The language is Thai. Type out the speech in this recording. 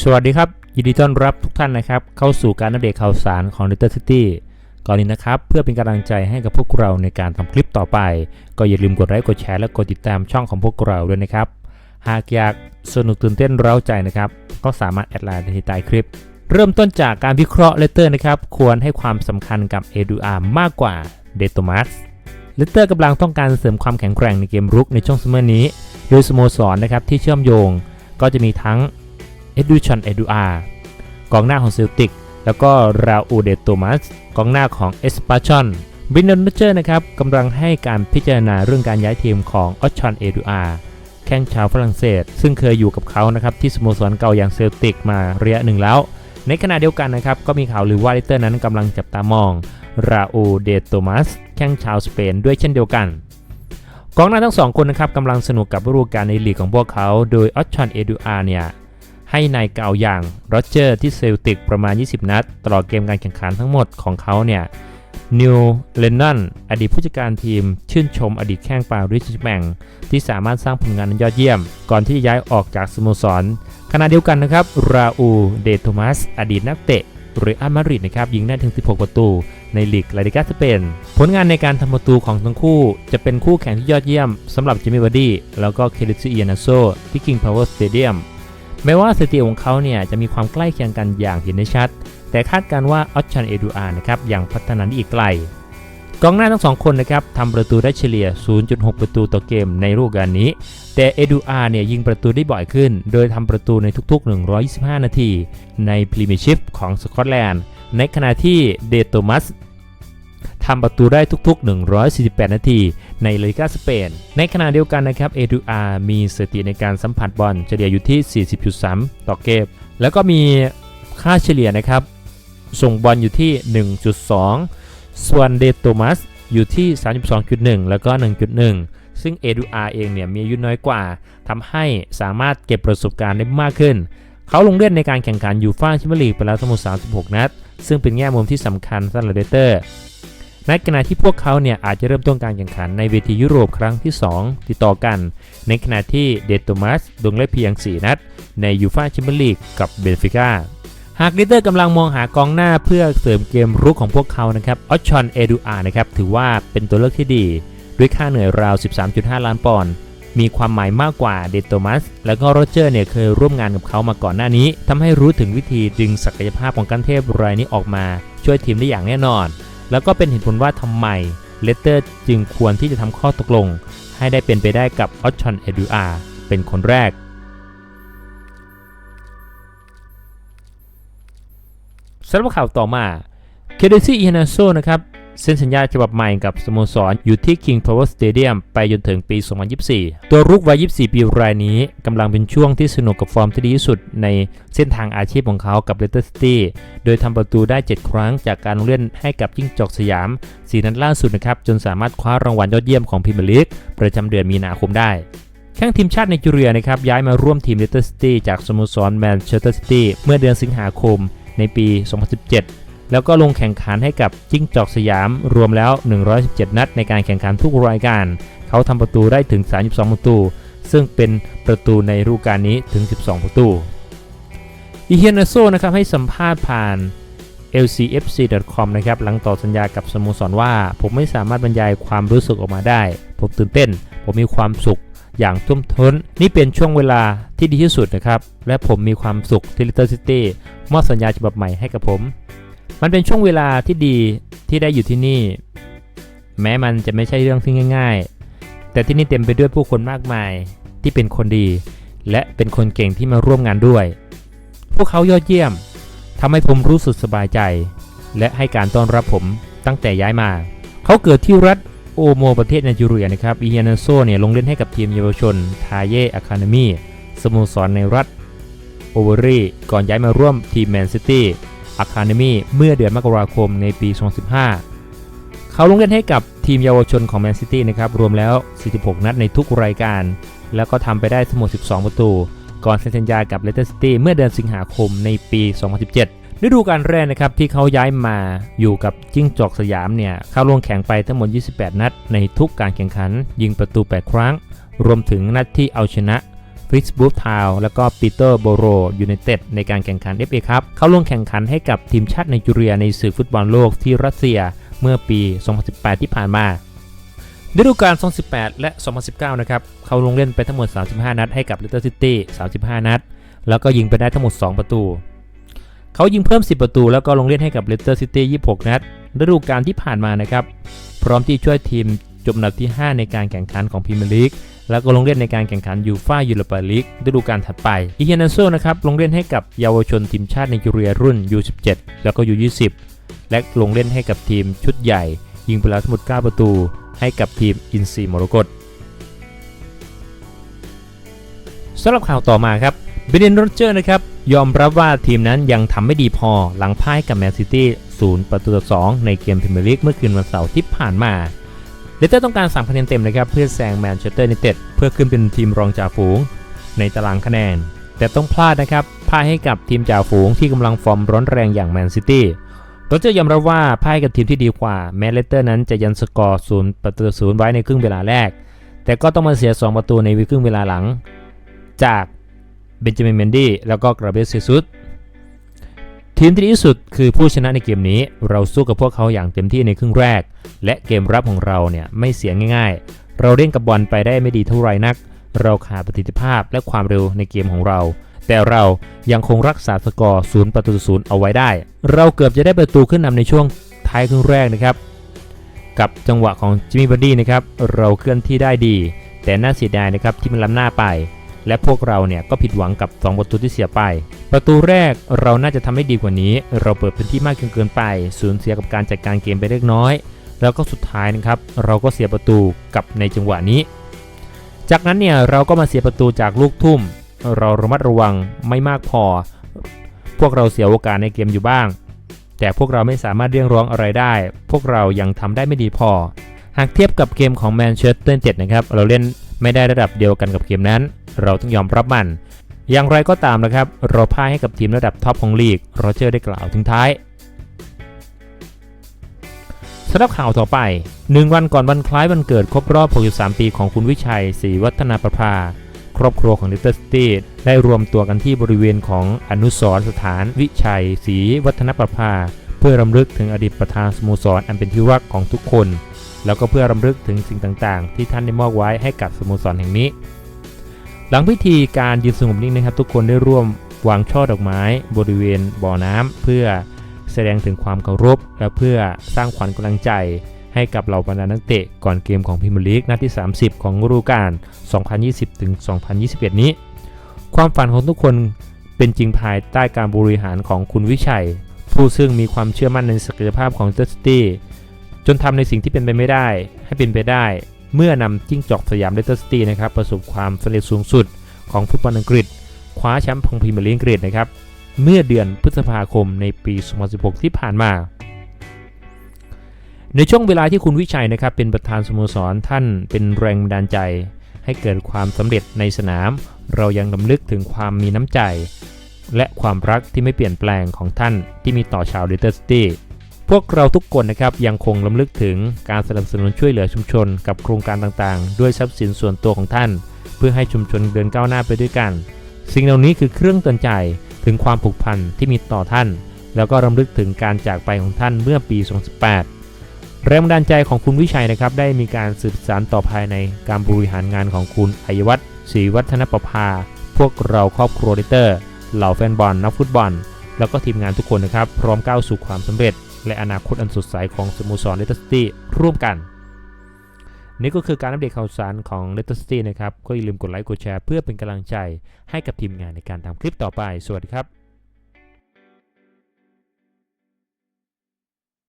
สวัสดีครับ ยินดีต้อนรับทุกท่านนะครับ เข้าสู่การอัปเดตข่าวสารของ Letter City ก่อนนี้นะครับ เพื่อเป็นกำลังใจให้กับพวกเราในการทำคลิปต่อไป ก็อย่าลืมกดไลค์กดแชร์และกดติดตามช่องของพวกเราด้วยนะครับ หากอยากสนุกตื่นเต้นเร้าใจนะครับ ก็สามารถแอดไลน์ได้ที่ใต้คลิป เริ่มต้นจากการวิเคราะห์เลเตอร์นะครับควรให้ความสำคัญกับเอดูอาร์มากกว่าเดโตมัสเลเตอร์กำลังต้องการเสริมความแข็งแกร่งในเกมรุกในช่วงซัมเมอร์นี้ โดยสโมสรนะครับที่เชื่อมโยงก็จะมีทั้ง เอ็ดูชันเอดูอาร์กองหน้าของเซลติก แล้วก็ราอูเดโตมัสกองหน้าของเอสปาชอนบินนนเจอร์นะครับกำลังให้การพิจารณาเรื่องการย้ายทีมของออชชันเอดูอาร์แข้งชาวฝรั่งเศส ซึ่งเคยอยู่กับเขานะครับที่สโมสรเก่าอย่างเซลติกมาระยะหนึ่งแล้ว ในขณะเดียวกันนะครับก็มีข่าวลือว่าลิเตอร์นั้นกำลังจับตามองราอูเดโตมัสแข้งชาวสเปนด้วยเช่นเดียวกันกองหน้าทั้งสองคนนะครับกำลังสนุกกับฤดูกาลในลีกของพวกเขา โดยออชชันเอดูอาร์เนี่ย ให้นายเก่าอย่างโรเจอร์ที่เซลติกประมาณ 20 นัด ตลอดเกมการแข่งขันทั้งหมดของเขาเนี่ยนิวเลนนอนอดีตผู้จัดการทีม ชื่นชมอดีตแข้งปาริสแมงที่สามารถสร้างผลงานยอดเยี่ยม ก่อนที่จะย้ายออกจากสโมสรขณะเดียวกันนะครับ ราอู เดโทมัส อดีตนักเตะเรอัลมาดริดนะครับยิงได้ถึง 16 ประตู ในลีกลาลิกาสเปน ผลงานในการทำประตูของทั้งคู่ จะเป็นคู่แข่งที่ยอดเยี่ยมสำหรับจิมมี่วาร์ดี้แล้วก็เคลิซิเอียนาโซที่ King Power Stadium แม้ว่าสถิติของเขาเนี่ยจะมีความใกล้เคียงกันอย่างเห็นได้ชัด แต่คาดการว่าออชชันเอดูอาร์นะครับยังพัฒนาได้อีกไกล กองหน้าทั้งสองคนนะครับทำประตูได้เฉลี่ย 0.6 ประตูต่อเกมในฤดูกาลนี้ แต่เอดูอาร์เนี่ยยิงประตูได้บ่อยขึ้น โดยทำประตูในทุกๆ 125 นาที ในพรีเมียร์ชิพของสกอตแลนด์ ในขณะที่เดโตมัส ทำประตูได้ทุกๆ 148 นาที ในลาลิกาสเปน ในขณะเดียวกันนะครับเอดูอาร์มีสถิติในการสัมผัสบอลเฉลี่ยอยู่ที่ 40.3 ต่อเกม แล้วก็มีค่าเฉลี่ยนะครับ ส่งบอลอยู่ที่ 1.2 ส่วนเดโตมัสอยู่ที่ 32.1 แล้วก็ 1.1 ซึ่งเอดูอาร์เองเนี่ยมีอายุน้อยกว่าทำให้สามารถเก็บประสบการณ์ได้มากขึ้น เขาลงเล่นในการแข่งขันยูฟ่าแชมเปี้ยนลีกไปแล้วทั้งหมด 36 นัด ซึ่งเป็นแง่มุมที่สำคัญสำหรับเดเตอร์ ในขณะที่พวกเขาเนี่ยอาจจะเริ่มต้นการแข่งขันในเวทียุโรปครั้งที่ 2 ติดต่อกัน ในขณะที่เดโตมัสลงเล่นเพียง 4 นัด ในยูฟาแชมเปี้ยนลีกกับเบนฟิก้าหากลิเตอร์กำลังมองหากองหน้าเพื่อเสริมเกมรุกของพวกเขานะครับออชชอนเอดูอาร์นะครับถือว่าเป็นตัวเลือกที่ดี ด้วยค่าเหนื่อยราว 13.5 ล้านปอนด์มีความหมายมากกว่าเดโตมัส และก็โรเจอร์เนี่ยเคยร่วมงานกับเขามาก่อนหน้านี้ทำให้รู้ถึงวิธีดึงศักยภาพของกันเทพรายนี้ออกมา ช่วยทีมได้อย่างแน่นอน แล้วก็เป็นเหตุผลว่าทำไมเลสเตอร์จึงควรที่จะทำข้อตกลง ให้ได้เป็นไปได้กับออชชอนเอดูอาเป็นคนแรก สำหรับข่าวต่อมา เคเดซี่อิฮานาโซนะครับ เซ็นสัญญาฉบับใหม่กับสโมสรอยู่ที่ King Power Stadium ไปจนถึงปี 2024 ตัวรุกวัย 24 ปีรายนี้กำลังเป็นช่วงที่สนุกกับฟอร์มที่ดีที่สุดในเส้นทางอาชีพของเขากับ Leicester City โดยทำประตูได้ 7 ครั้งจากการเล่นให้กับจิ้งจอกสยาม สีนัดล่าสุดนะครับ จนสามารถคว้ารางวัลยอดเยี่ยมของพรีเมียร์ลีกประจำเดือนมีนาคมได้แข้งทีมชาติไนจีเรียนะครับย้ายมาร่วมทีมเลสเตอร์ซิตี้จากสโมสรแมนเชสเตอร์ซิตี้เมื่อเดือนสิงหาคมในปี 2017 แล้วก็ลงแข่งขันให้กับจิ้งจอกสยามรวมแล้ว 117 นัดในการแข่งขันทุกรายการ เขาทำประตูได้ถึง 32 ประตู ซึ่งเป็นประตูในฤดูกาลนี้ถึง 12 ประตูอีเฮียนาโซนะครับให้สัมภาษณ์ผ่าน lcfc.com นะครับหลังต่อสัญญากับสโมสรว่า ผมไม่สามารถบรรยายความรู้สึกออกมาได้ ผมตื่นเต้น ผมมีความสุขอย่างทุ่มท้น นี่เป็นช่วงเวลาที่ดีที่สุดนะครับ และผมมีความสุขที่ลิตเติ้ลซิตี้มอบสัญญาฉบับใหม่ให้กับผม มันเป็นช่วงเวลาที่ดีที่ได้อยู่ที่นี่ แม้มันจะไม่ใช่เรื่องที่ง่าย ๆ แต่ที่นี่เต็มไปด้วยผู้คนมากมายที่เป็นคนดี และเป็นคนเก่งที่มาร่วมงานด้วย พวกเขายอดเยี่ยมทำให้ผมรู้สึกสบายใจ และให้การต้อนรับผมตั้งแต่ย้ายมา เขาเกิดที่รัฐโอโมประเทศไนจีเรียนะครับอีเยนาโซเนี่ยลงเล่นให้กับทีมเยาวชนทาเย่อะคาเดมีสโมสรในรัฐโอเวอรี่ก่อนย้ายมาร่วมทีมแมนซิตี้ อะคาเดมีเมื่อเดือนมกราคมในปี 2015 เขาลงเล่นให้กับทีมเยาวชนของแมนซิตี้นะครับ รวมแล้ว 46 นัดในทุกรายการ แล้วก็ทำไปได้ทั้งหมด 12 ประตู ก่อนเซ็นสัญญากับเลสเตอร์ซิตี้เมื่อเดือนสิงหาคมในปี 2017 ฤดูกาลแรกนะครับที่เขาย้ายมาอยู่กับจิ้งจอกสยามเนี่ยเข้าลงแข่งไปทั้งหมด 28 นัดในทุกการแข่งขัน ยิงประตู 8 ครั้ง รวมถึงนัดที่เอาชนะ เฟฟิสบูฟทาวและก็ปีเตอร์โบโรยูไนเต็ดในการแข่งขัน FA ครับเข้าลงแข่งขันให้กับทีมชาติไนจีเรียในศึกฟุตบอลโลกที่รัสเซียเมื่อปี 2018 ที่ผ่านมาฤดูกาล 2018 และ 2019 นะครับ เขาลงเล่นไปทั้งหมด 35 นัดให้กับลสเตอร์ซิตี้ 35 นัด แล้วก็ยิงไปได้ทั้งหมด 2 ประตู เขายิงเพิ่ม 10 ประตู แล้วก็ลงเล่นให้กับลสเตอร์ซิตี้ 26 นัด ฤดูกาลที่ผ่านมานะครับ พร้อมที่ช่วยทีม จบอันดับที่ 5 ในการแข่งขันของพรีเมียร์ลีกแล้วก็ลงเล่นในการแข่งขันยูฟ่ายูโรปาลีกฤดูกาลถัดไปอีเฮนันโซนะครับลงเล่นให้กับเยาวชนทีมชาติไนจีเรียรุ่น U17 แล้วก็ U20 และลงเล่นให้กับทีมชุดใหญ่ ยิงไปแล้วทั้งหมด 9 ประตู ให้กับทีมอินซีมรกตสำหรับข่าวต่อมาครับเบรนโรเจอร์นะครับยอมรับว่าทีมนั้นยังทำไม่ดีพอหลังพ่ายกับแมนซิตี้ 0 ประตูต่อ 2 ในเกมพรีเมียร์ลีกเมื่อคืนวันเสาร์ที่ผ่านมา เลสเตอร์ต้องการ3คะแนนเต็มนะครับเพื่อแซงแมนเชสเตอร์ยูไนเต็ดเพื่อขึ้นเป็นทีมรองจ่าฝูง ในตารางคะแนน แต่ต้องพลาดนะครับพ่ายให้กับทีมจ่าฝูงที่กำลังฟอร์มร้อนแรงอย่างแมนซิตี้โรเจอร์ยอมรับว่าพ่ายกับทีมที่ดีกว่าแม้เลสเตอร์นั้นจะยันสกอร์ศูนย์ประตูศูนย์ไว้ในครึ่งเวลาแรก แต่ก็ต้องมาเสีย 2 ประตูในวิครึ่งเวลาหลัง จากเบนจามินเมนดี้แล้วก็กราเบสเซซุส ทีมที่ดีที่สุดคือผู้ชนะในเกมนี้ เราสู้กับพวกเขาอย่างเต็มที่ในครึ่งแรก และเกมรับของเราเนี่ยไม่เสียง่ายๆ เราเล่นกับบอลไปได้ไม่ดีเท่าไรนัก เราขาดประสิทธิภาพและความเร็วในเกมของเรา แต่เรายังคงรักษาสกอร์ศูนย์ประตูศูนย์เอาไว้ได้ เราเกือบจะได้ประตูขึ้นนำในช่วงท้ายครึ่งแรกนะครับ กับจังหวะของจิมมี่บัดดี้นะครับเราเคลื่อนที่ได้ดี แต่น่าเสียดายนะครับที่มันล้ำหน้าไป และพวกเราเนี่ยก็ผิดหวังกับ 2 ประตูที่เสียไป ประตูแรกเราน่าจะทำให้ดีกว่านี้ เราเปิดพื้นที่มากจนเกินไป สูญเสียกับการจัดการเกมไปเล็กน้อย แล้วก็สุดท้ายนะครับ เราก็เสียประตูกับในจังหวะนี้ จากนั้นเนี่ยเราก็มาเสียประตูจากลูกทุ่ม เราระมัดระวังไม่มากพอ พวกเราเสียโอกาสในเกมอยู่บ้าง แต่พวกเราไม่สามารถเรียกร้องอะไรได้ พวกเรายังทำได้ไม่ดีพอ หากเทียบกับเกมของแมนเชสเตอร์เจ็ดนะครับ เราเล่นไม่ได้ระดับเดียวกันกับเกมนั้น เราต้องยอมรับมัน อย่างไรก็ตามนะครับเราพ่ายให้กับทีมระดับท็อปของลีกโรเจอร์ได้กล่าวทิ้งท้ายสำหรับข่าวต่อไป 1 วันก่อนวันคล้ายวันเกิดครบรอบ 63 ปีของคุณวิชัยศรีวัฒนาประภา ครอบครัวของเลสเตอร์ซิตี้ได้รวมตัวกันที่บริเวณของอนุสรณ์สถานวิชัยศรีวัฒนประภา เพื่อรำลึกถึงอดีตประธานสโมสรอันเป็นที่รักของทุกคน แล้วก็เพื่อรำลึกถึงสิ่งต่างๆ ที่ท่านได้มอบไว้ให้กับสโมสรแห่งนี้ หลังพิธีการยืนสงบนิ่งนะครับ ทุกคนได้ร่วมวางช่อดอกไม้บริเวณบ่อน้ำเพื่อแสดงถึงความเคารพ และเพื่อสร้างขวัญกำลังใจ ให้กับเหล่าบรรดานักเตะก่อนเกมของพรีเมียร์ลีกนัดที่ 30 ของฤดูกาล 2020-2021 นี้ ความฝันของทุกคนเป็นจริงภายใต้การบริหารของคุณวิชัย ผู้ซึ่งมีความเชื่อมั่นในศักยภาพของเจสตี้จนทำในสิ่งที่เป็นไปไม่ได้ ให้เป็นไปได้ เมื่อนำจิ้งจอกสยามเลสเตอร์ซิตี้นะครับประสบความสำเร็จสูงสุดของฟุตบอลอังกฤษ คว้าแชมป์ของพรีเมียร์ลีกอังกฤษนะครับเมื่อเดือนพฤษภาคมในปี 2016 ที่ผ่านมา ในช่วงเวลาที่คุณวิชัยนะครับเป็นประธานสโมสรท่านเป็นแรงบันดาลใจ ให้เกิดความสำเร็จในสนาม เรายังลำลึกถึงความมีน้ำใจ และความรักที่ไม่เปลี่ยนแปลงของท่านที่มีต่อชาวเลสเตอร์ซิตี้ พวกเราทุกคนนะครับยังคงลำลึกถึงการสนับสนุนช่วยเหลือชุมชน กับโครงการต่างๆ ด้วยทรัพย์สินส่วนตัวของท่าน เพื่อให้ชุมชนเดินก้าวหน้าไปด้วยกัน สิ่งเหล่านี้คือเครื่องเตือนใจถึงความผูกพันที่มีต่อท่าน แล้วก็รำลึกถึงการจากไปของท่านเมื่อปี 2018 แรงบันดาลใจของคุณวิชัยนะครับได้มีการสืบสานต่อภายในการบริหารงานของคุณอัยวัฒน์ศรีวัฒนประภา พวกเราครอบครัวลิเตอร์ เหล่าแฟนบอลนักฟุตบอล แล้วก็ทีมงานทุกคนนะครับพร้อมก้าวสู่ความสำเร็จ และอนาคตอันสดใสของสโมสรเลสเตอร์ซิตี้ร่วมกัน นี่ก็คือการอัปเดตข่าวสารของเลสเตอร์ซิตี้นะครับ ก็อย่าลืมกดไลค์กดแชร์เพื่อเป็นกำลังใจให้กับทีมงานในการทำคลิปต่อไป สวัสดีครับ